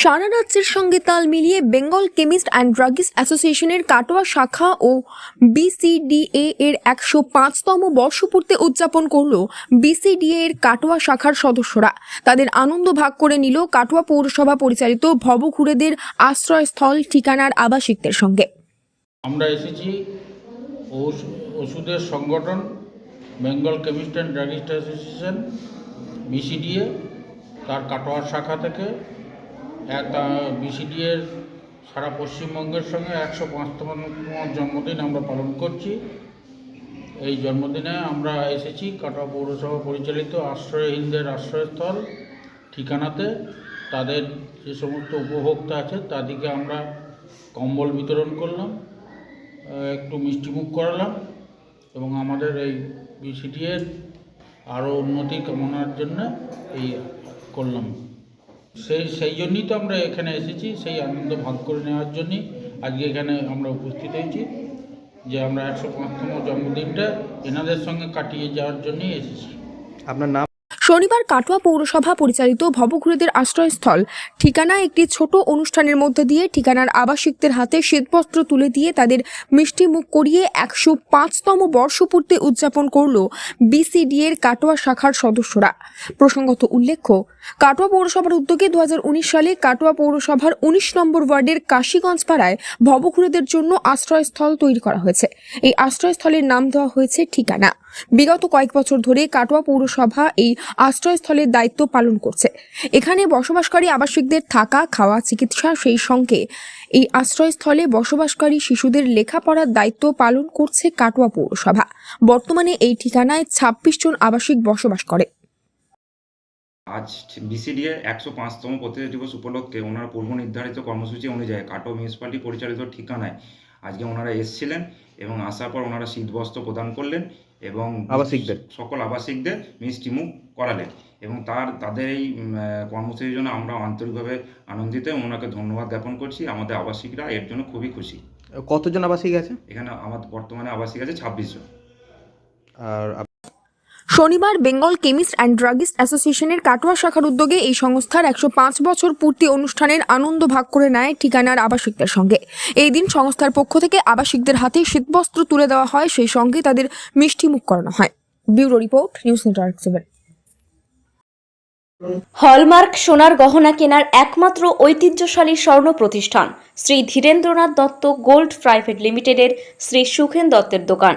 সারা রাজ্যের সঙ্গে তাল মিলিয়ে বেঙ্গল কেমিস্ট অ্যান্ড ড্রাগিস্ট অ্যাসোসিয়েশনের কাটোয়া শাখা ও বিসিডিএ এর একশো পাঁচতম বর্ষপূর্তি উদযাপন করল বিসিডিএ এর কাটোয়া শাখার সদস্যরা। তাদের আনন্দ ভাগ করে নিল কাটোয়া পৌরসভা পরিচালিত ভবঘুরেদের আশ্রয়স্থল ঠিকানার আবাসিকদের সঙ্গে। আমরা এসেছি ওষুধের সংগঠন, Bengal chemist and druggist association, BCDA, তার কাটোয়ার শাখা থেকে। বিসিডিএর সারা পশ্চিমবঙ্গের সঙ্গে একশো পাঁচতম জন্মদিন আমরা পালন করছি। এই জন্মদিনে আমরা এসেছি কাটোয়া পৌরসভা পরিচালিত আশ্রয়হীনদের আশ্রয়স্থল ঠিকানাতে। তাদের যে সমস্ত উপভোক্তা আছে, তাদেরকে আমরা কম্বল বিতরণ করলাম একটু মিষ্টিমুখ করালাম এবং আমাদের এই বিসিটিএর আরও উন্নতি কামনার জন্য এই করলাম। সেই সেই জন্যই তো আমরা এখানে এসেছি, সেই আনন্দ ভাগ করে নেওয়ার জন্যই। আজকে এখানে আমরা উপস্থিত হয়েছি যে আমরা একশো পাঁচতম জন্মদিনটা এনাদের সঙ্গে কাটিয়ে যাওয়ার জন্যই এসেছি। আপনার নাম? শনিবার কাটোয়া পৌরসভা পরিচালিত ভবঘুরেদের আশ্রয়স্থল। ঠিকানা একটি ছোট অনুষ্ঠানের মধ্যে দিয়ে ঠিকানার আবাসিকদের হাতে শ্বেতবস্ত্র তুলে দিয়ে তাদের মিষ্টি মুখ করিয়ে একশো পাঁচতম বর্ষপূর্তি উদযাপন করল বিসিডিএর কাটোয়া শাখার সদস্যরা। প্রসঙ্গত উল্লেখ্য, কাটোয়া পৌরসভার উদ্যোগে দু হাজার উনিশ সালে কাটোয়া পৌরসভার উনিশ নম্বর ওয়ার্ডের কাশীগঞ্জ পাড়ায় ভবঘুরেদের জন্য আশ্রয়স্থল তৈরি করা হয়েছে। এই আশ্রয়স্থলের নাম দেওয়া হয়েছে ঠিকানা। বিগত কয়েক বছর ধরে কাটোয়া পৌরসভা এই আশ্রয়স্থলের দায়িত্ব পালন করছে। এখানে বসবাসকারী আবাসিকদের থাকা, খাওয়া, চিকিৎসা সেই সঙ্গে এই আশ্রয়স্থলে বসবাসকারী শিশুদের লেখাপড়ার দায়িত্ব পালন করছে কাটোয়া পৌরসভা। বর্তমানে এই ঠিকানায় ছাব্বিশ জন আবাসিক বসবাস করে। আজ বিসিডিএ একশো পাঁচতম প্রতিষ্ঠা দিবস উপলক্ষে ওনার পূর্ব নির্ধারিত কর্মসূচি অনুযায়ী কাটো মিউনিসিপ্যালিটি পরিচালিত ঠিকানায় আজকে ওনারা এসেছিলেন এবং আসার পর ওনারা শীতবস্ত্র প্রদান করলেন এবং আবাসিকদের? সকল আবাসিকদের মিষ্টি মুখ করালেন এবং তার তাদের এই কর্মসূচির জন্য আমরা আন্তরিকভাবে আনন্দিত এবং ওনাকে ধন্যবাদ জ্ঞাপন করছি। আমাদের আবাসিকরা এর জন্য খুবই খুশি। কতজন আবাসিক আছে? এখানে আমার বর্তমানে আবাসিক আছে ছাব্বিশ জন। আর শনিবার বেঙ্গল কেমিস্ট অ্যান্ড ড্রাগিস্ট অ্যাসোসিয়েশনের কাটোয়া শাখার উদ্যোগে এই সংস্থার একশো পাঁচ বছর পূর্তি অনুষ্ঠানের আনন্দ ভাগ করে নেয় ঠিকানার আবাসিকদের সঙ্গে। এই দিন সংস্থার পক্ষ থেকে আবাসিকদের হাতে শীতবস্ত্র তুলে দেওয়া হয়, সেই সঙ্গে তাদের মিষ্টি মুখ করানো হয়। Bureau report, news network seven. Hallmark সোনার গহনা কেনার একমাত্র ঐতিহ্যশালী স্বর্ণ প্রতিষ্ঠান শ্রী ধীরেন্দ্রনাথ দত্ত গোল্ড প্রাইভেট লিমিটেডের শ্রী সুখেন দত্তের দোকান।